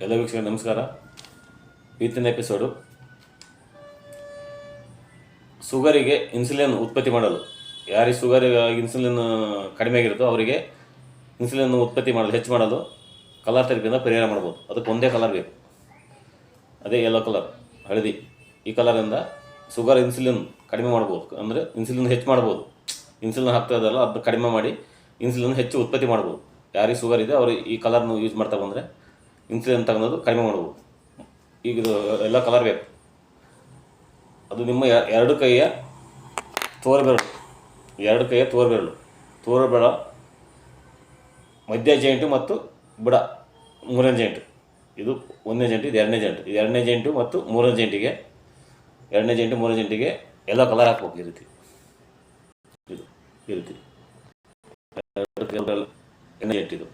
ಎಲ್ಲ ವೀಕ್ಷಕರಿಗೆ ನಮಸ್ಕಾರ. ಇವತ್ತಿನ ಎಪಿಸೋಡು ಶುಗರಿಗೆ ಇನ್ಸುಲಿನ್ ಉತ್ಪತ್ತಿ ಮಾಡಲು. ಯಾರಿಗೆ ಶುಗರ್ ಇನ್ಸುಲಿನ್ ಕಡಿಮೆ ಆಗಿರುತ್ತೋ ಅವರಿಗೆ ಇನ್ಸುಲಿನ್ ಉತ್ಪತ್ತಿ ಮಾಡಲು, ಹೆಚ್ಚು ಮಾಡಲು ಕಲರ್ ಥೆರಪಿಯಿಂದ ಪರಿಹಾರ ಮಾಡ್ಬೋದು. ಅದಕ್ಕೆ ಒಂದೇ ಕಲರ್ ಬೇಕು. ಅದೇ ಯೆಲ್ಲೋ ಕಲರ್ ಹಳದಿ. ಈ ಕಲರಿಂದ ಶುಗರ್ ಇನ್ಸುಲಿನ್ ಕಡಿಮೆ ಮಾಡ್ಬೋದು. ಅಂದರೆ ಇನ್ಸುಲಿನ್ ಹೆಚ್ಚು ಮಾಡ್ಬೋದು. ಇನ್ಸುಲಿನ್ ಹಾಕ್ತಾ ಇದಲ್ಲ ಅದನ್ನ ಕಡಿಮೆ ಮಾಡಿ ಇನ್ಸುಲಿನ್ ಹೆಚ್ಚು ಉತ್ಪತ್ತಿ ಮಾಡ್ಬೋದು. ಯಾರಿಗೆ ಶುಗರ್ ಇದೆ, ಅವರು ಈ ಕಲರ್ನು ಯೂಸ್ ಮಾಡ್ತಾ ಬಂದರೆ ಇನ್ಸುಲಿನ್ ತಗೊಳೋದು ಕಡಿಮೆ ಮಾಡ್ಬೋದು. ಈಗ ಇದು ಎಲ್ಲ ಕಲರ್ ಬೇಕು. ಅದು ನಿಮ್ಮ ಎರಡು ಕೈಯ ತೋರಬೆರಳು. ಎರಡು ಕೈಯ ತೋರಬೆರಳು. ತೋರಬೆರಳ ಮಧ್ಯ ಜೈಂಟು ಮತ್ತು ಬುಡ ಮೂರನೇ ಜೈಂಟು ಇದು ಒಂದನೇ ಜಂಟು ಇದು ಎರಡನೇ ಜಂಟು ಇದು ಎರಡನೇ ಜಂಟು ಮತ್ತು ಮೂರನೇ ಜಂಟಿಗೆ ಎರಡನೇ ಜಂಟು ಮೂರನೇ ಜಂಟಿಗೆ ಎಲ್ಲ ಕಲರ್ ಹಾಕ್ಬೇಕು ಈ ರೀತಿ. ಇದು, ಈ ರೀತಿ. ಎರಡು ಎರಡನೇ ಜಂಟು ಇದು.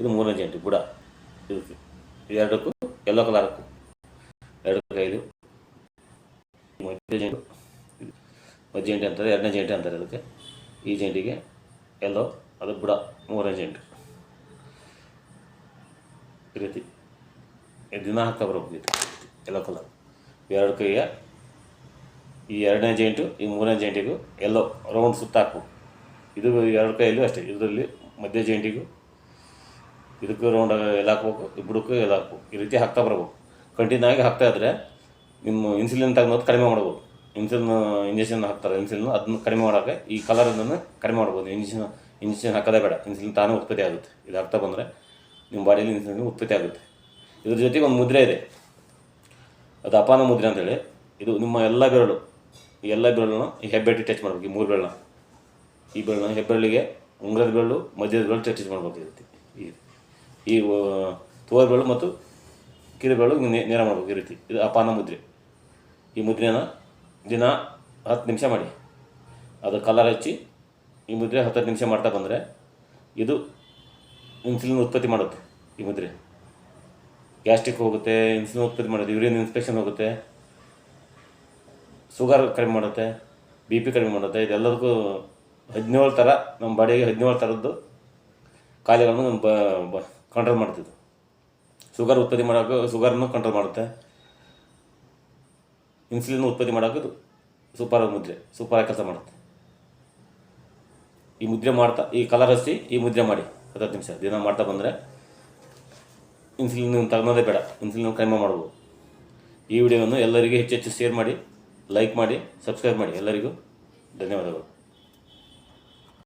ಇದು ಮೂರನೇ ಜಂಟು ಬುಡ. ಇದು ಎರಡಕ್ಕೂ ಎಲ್ಲೋ ಕಲರ್ ಹಾಕು ಐದು. ಜಂಟು ಮಧ್ಯ ಜಂಟಿ ಅಂತಾರೆ, ಎರಡನೇ ಜಂಟಿ ಅಂತಾರೆ ಅದಕ್ಕೆ. ಈ ಜಂಟಿಗೆ ಎಲ್ಲೋ ಅದು ಬುಡ, ಮೂರನೇ ಜಂಟು ಈ ರೀತಿ. ದಿನ ಹಾಕ್ತಾ ಬರಬೇಕು ಎಲ್ಲೋ ಕಲರ್ ಎರಡು ಕೈಯ ಈ ಎರಡನೇ ಜೈಂಟು ಈ ಮೂರನೇ ಜೈಂಟಿಗೂ ಎಲ್ಲೋ ರೌಂಡ್ ಸುತ್ತಾಕು. ಇದು ಎರಡು ಕೈಯಲ್ಲೂ ಅಷ್ಟೇ. ಇದರಲ್ಲಿ ಮಧ್ಯ ಜೈಂಟಿಗೂ ಇದಕ್ಕೂ ರೌಂಡ್ ಎಲ್ಲ ಹಾಕ್ಬೇಕು ಬುಡಕ್ಕೂ ಎಲ್ಲ ಹಾಕ್ಬೇಕು. ಈ ರೀತಿ ಹಾಕ್ತಾ ಬರ್ಬೇಕು. ಕಂಟಿನ್ಯೂ ಆಗಿ ಹಾಕ್ತಾ ಇದ್ದರೆ ನಿಮ್ಮ ಇನ್ಸುಲಿನ್ ತಗೊಂಡು ಕಡಿಮೆ ಮಾಡ್ಬೋದು. ಇನ್ಸುಲಿನ್ ಇಂಜೆಕ್ಷನ್ ಹಾಕ್ತಾರೆ ಇನ್ಸುಲಿನ್ ಅದನ್ನ ಕಡಿಮೆ ಮಾಡೋಕ್ಕೆ ಈ ಕಲರ್ ಕಲರನ್ನು ಕಡಿಮೆ ಮಾಡ್ಬೋದು. ಇಂಜೆಕ್ಷನ್ ಇಂಜೆಕ್ಷನ್ ಹಾಕೋದೇ ಬೇಡ. ಇನ್ಸುಲಿನ್ ತಾನೇ ಉತ್ಪತ್ತಿ ಆಗುತ್ತೆ. ಇದು ಹಾಕ್ತಾ ಬಂದರೆ ನಿಮ್ಮ ಬಾಡಿಯಲ್ಲಿ ಇನ್ಸುಲಿನ್ ಉತ್ಪತ್ತಿ ಆಗುತ್ತೆ. ಇದ್ರ ಜೊತೆಗೆ ಒಂದು ಮುದ್ರೆ ಇದೆ. ಅದು ಅಪಾನ ಮುದ್ರೆ ಅಂತೇಳಿ. ಇದು ನಿಮ್ಮ ಎಲ್ಲ ಬೆರಳು, ಈ ಎಲ್ಲ ಬೆರಳನ್ನು ಈ ಹೆಬ್ಬೆಟ್ಟಿ ಟಚ್ ಮಾಡ್ಬೇಕು, ಈ ಮೂರು ಬೆರಳನ್ನ. ಈ ಬೆರಳನ್ನ ಹೆಬ್ಬೆರಳಿಗೆ ಉಂಗ್ರದ ಬೆರಳು, ಮಧ್ಯದ ಬೆರಳು ಟಚ್ ಮಾಡ್ಬೇಕು ಈ ರೀತಿ. ಈ ತೋರ್ಬೆಳು ತೋರ್ ಮತ್ತು ಕಿರುಬೆಳು ನೇರ ಮಾಡಬೇಕು ಈ ರೀತಿ. ಇದು ಅಪಾನ ಮುದ್ರೆ. ಈ ಮುದ್ರೆನ ದಿನ ಹತ್ತು ನಿಮಿಷ ಮಾಡಿ. ಅದು ಕಲರ್ ಹಚ್ಚಿ ಈ ಮುದ್ರೆ ಹತ್ತು ನಿಮಿಷ ಮಾಡ್ತಾ ಬಂದರೆ ಇದು ಇನ್ಸುಲಿನ್ ಉತ್ಪತ್ತಿ ಮಾಡುತ್ತೆ ಈ ಮುದ್ರೆ. ಗ್ಯಾಸ್ಟ್ರಿಕ್ ಹೋಗುತ್ತೆ ಇನ್ಸುಲಿನ್ ಉತ್ಪತ್ತಿ ಮಾಡುತ್ತೆ ಯೂರಿನ್ ಇನ್ಸ್ಪೆಕ್ಷನ್ ಹೋಗುತ್ತೆ ಶುಗರ್ ಕಡಿಮೆ ಮಾಡುತ್ತೆ ಬಿ ಪಿ ಕಡಿಮೆ ಮಾಡುತ್ತೆ, ಇದೆಲ್ಲದಕ್ಕೂ ಹದಿನೇಳು ಥರ, ನಮ್ಮ ಬಾಡಿಗೆ ಹದಿನೇಳು ಥರದ್ದು ಕಾಯಿಲೆಗಳನ್ನು ನಮ್ಮ ಬ ಕಂಟ್ರೋಲ್ ಮಾಡ್ತಿದ್ದು ಶುಗರ್ ಉತ್ಪತ್ತಿ ಮಾಡೋಕೆ ಶುಗರ್ನು ಕಂಟ್ರೋಲ್ ಮಾಡುತ್ತೆ. ಇನ್ಸುಲಿನ್ ಉತ್ಪತ್ತಿ ಮಾಡೋಕೆ ಸೂಪರ್ ಮುದ್ರೆ, ಸೂಪರ್ ಕೆಲಸ ಮಾಡುತ್ತೆ. ಈ ಮುದ್ರೆ ಮಾಡ್ತಾ, ಈ ಕಲರ್ ಹಸಿ ಈ ಮುದ್ರೆ ಮಾಡಿ. ಹತ್ತು ನಿಮಿಷ, ದಿನ ಮಾಡ್ತಾ ಬಂದರೆ ಇನ್ಸುಲಿನ್ ತಗೊಳ್ಳೋದೇ ಬೇಡ ಇನ್ಸುಲಿನ್ ಕಡಿಮೆ ಮಾಡ್ಬೋದು. ಈ ವಿಡಿಯೋವನ್ನು ಎಲ್ಲರಿಗೂ ಹೆಚ್ಚು ಹೆಚ್ಚು ಶೇರ್ ಮಾಡಿ ಲೈಕ್ ಮಾಡಿ ಸಬ್ಸ್ಕ್ರೈಬ್ ಮಾಡಿ. ಎಲ್ಲರಿಗೂ ಧನ್ಯವಾದಗಳು.